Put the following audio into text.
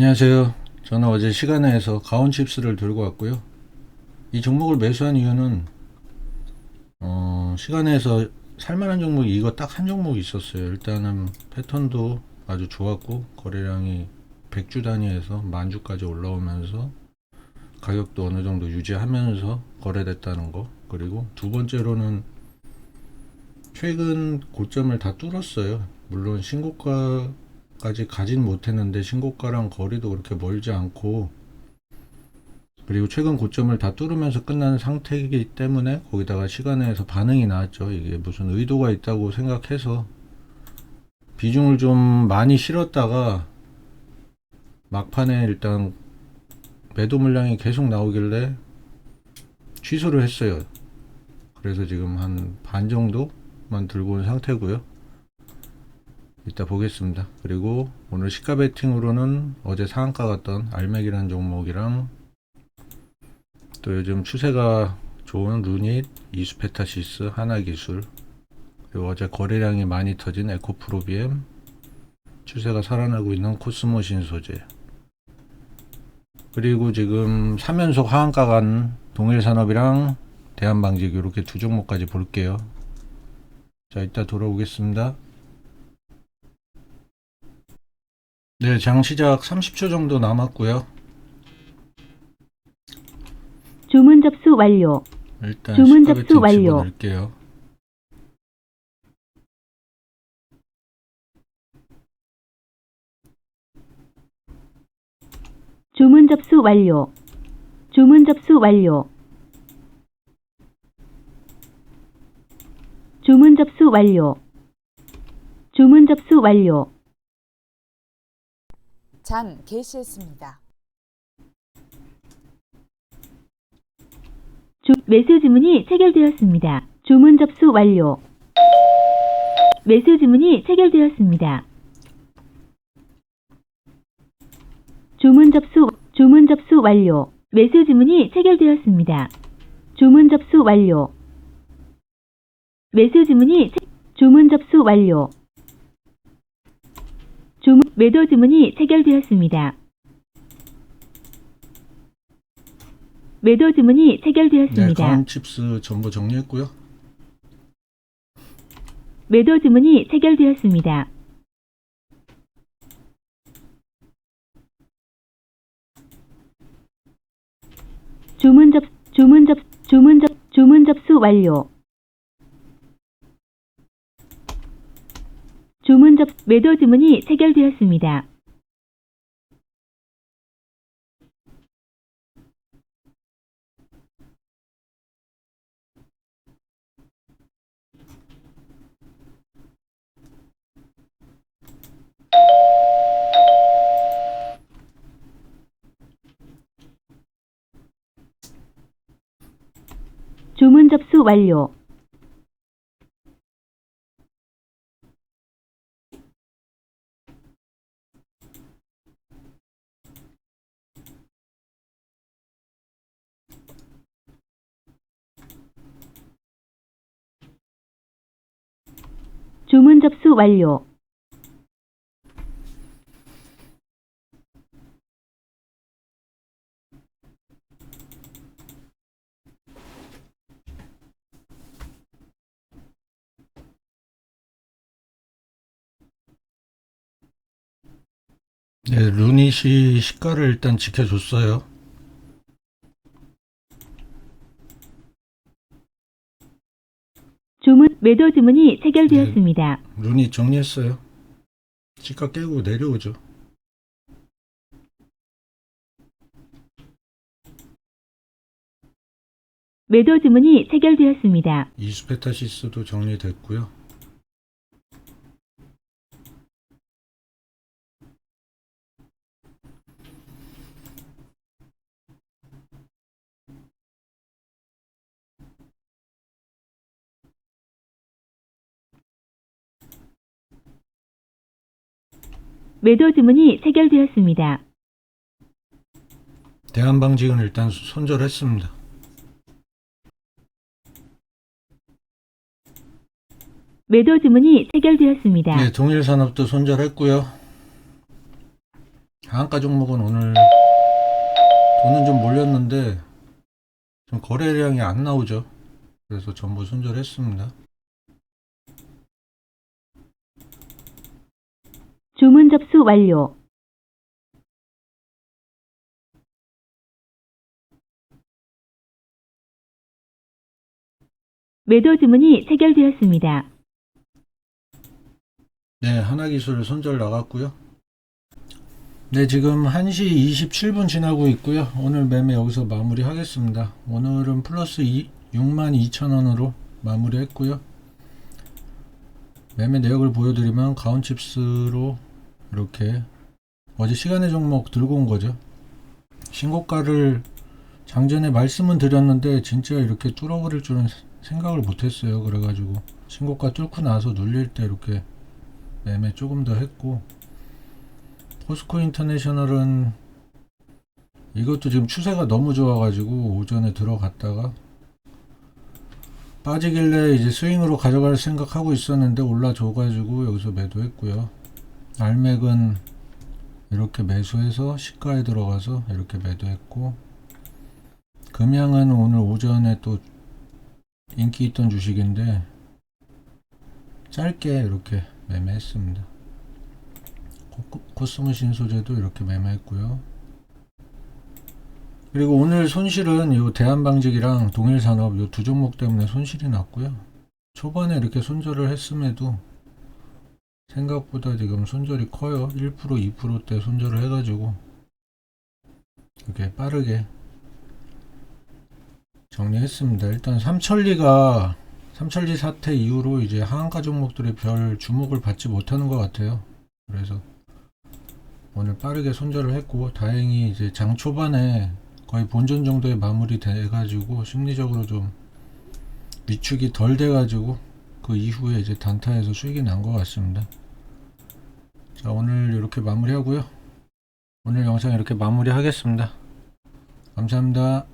안녕하세요. 저는 어제 시간에서 가온칩스를 들고 왔고요. 이 종목을 매수한 이유는 어, 시간에서 살만한 종목이 이거 딱 한 종목이 있었어요. 일단은 패턴도 아주 좋았고 거래량이 100주 단위에서 만주까지 올라오면서 가격도 어느 정도 유지하면서 거래됐다는 거. 그리고 두 번째로는 최근 고점을 다 뚫었어요. 물론 신고가 까지 가진 못했는데 신고가랑 거리도 그렇게 멀지 않고 그리고 최근 고점을 다 뚫으면서 끝나는 상태이기 때문에 거기다가 시간에서 반응이 나왔죠. 이게 무슨 의도가 있다고 생각해서 비중을 좀 많이 실었다가 막판에 일단 매도 물량이 계속 나오길래 취소를 했어요. 그래서 지금 한 반 정도만 들고 온 상태고요. 이따 보겠습니다. 그리고 오늘 시가 베팅으로는 어제 상한가 갔던 알맥이라는 종목이랑 또 요즘 추세가 좋은 루닛, 이수페타시스, 하나기술 그리고 어제 거래량이 많이 터진 에코프로비엠 추세가 살아나고 있는 코스모신 소재 그리고 지금 3연속 하한가 간 동일산업이랑 대한방직 이렇게 두 종목까지 볼게요. 자, 이따 돌아오겠습니다. 네, 장 시작 30초 정도 남았고요. 주문 접수 완료. 일단 주문 접수 완료. 집어넣을게요. 주문 접수 완료. 주문 접수 완료. 주문 접수 완료. 주문 접수 완료. 장 개시했습니다. 주, 매수 주문이 체결되었습니다. 주문 접수 완료. 매수 주문이 체결되었습니다. 주문 접수, 주문 접수 완료. 매수 주문이 체결되었습니다. 주문 접수 완료. 매수 주문이, 체- 주문 접수 완료. 주문, 매도 주문이 체결되었습니다. 매도 주문이 네, 체결되었습니다. 가온칩스 전부 정리했고요. 매도 주문이 체결되었습니다. 주문 접 주문 접 주문 접 주문 접수 완료. 주문 접 매도 주문이 체결되었습니다. 주문 접수 완료. 주문 접수 완료. 네, 루닛이 시가를 일단 지켜줬어요. 주문 매도 주문이 체결되었습니다. 루닛 정리했어요. 시가 깨고 내려오죠. 매도 주문이 체결되었습니다. 이수페타시스도 정리됐고요. 매도 주문이 체결되었습니다. 대한방직은 일단 손절했습니다. 매도 주문이 체결되었습니다. 네, 동일산업도 손절했고요. 하한가 종목은 오늘 돈은 좀 몰렸는데 좀 거래량이 안 나오죠. 그래서 전부 손절했습니다. 주문 접수 완료. 매도 주문이 체결되었습니다. 네, 하나기술 손절 나갔고요. 네, 지금 1시 27분 지나고 있고요. 오늘 매매 여기서 마무리 하겠습니다. 오늘은 플러스 62,000원으로 마무리했고요. 매매 내역을 보여드리면 가온칩스로 이렇게 어제 시간의 종목 들고 온 거죠. 신고가를 장전에 말씀은 드렸는데 진짜 이렇게 뚫어버릴 줄은 생각을 못했어요. 그래가지고 신고가 뚫고 나서 눌릴 때 이렇게 매매 조금 더 했고 포스코 인터내셔널은 이것도 지금 추세가 너무 좋아가지고 오전에 들어갔다가 빠지길래 이제 스윙으로 가져갈 생각하고 있었는데 올라줘가지고 여기서 매도했고요. 알맥은 이렇게 매수해서 시가에 들어가서 이렇게 매도했고 금양은 오늘 오전에 또 인기 있던 주식인데 짧게 이렇게 매매했습니다. 코- 코스모 신소재도 이렇게 매매했고요. 그리고 오늘 손실은 이 대한방직이랑 동일산업 이 두 종목 때문에 손실이 났고요. 초반에 이렇게 손절을 했음에도 생각보다 지금 손절이 커요. 1% 2%대 손절을 해가지고 이렇게 빠르게 정리했습니다. 일단 삼천리가 삼천리 사태 이후로 이제 하한가 종목들이 별 주목을 받지 못하는 것 같아요. 그래서 오늘 빠르게 손절을 했고 다행히 이제 장 초반에 거의 본전 정도의 마무리 돼가지고 심리적으로 좀 위축이 덜 돼가지고 그 이후에 이제 단타에서 수익이 난 것 같습니다. 자 오늘 이렇게 마무리하고요. 오늘 영상 이렇게 마무리하겠습니다. 감사합니다.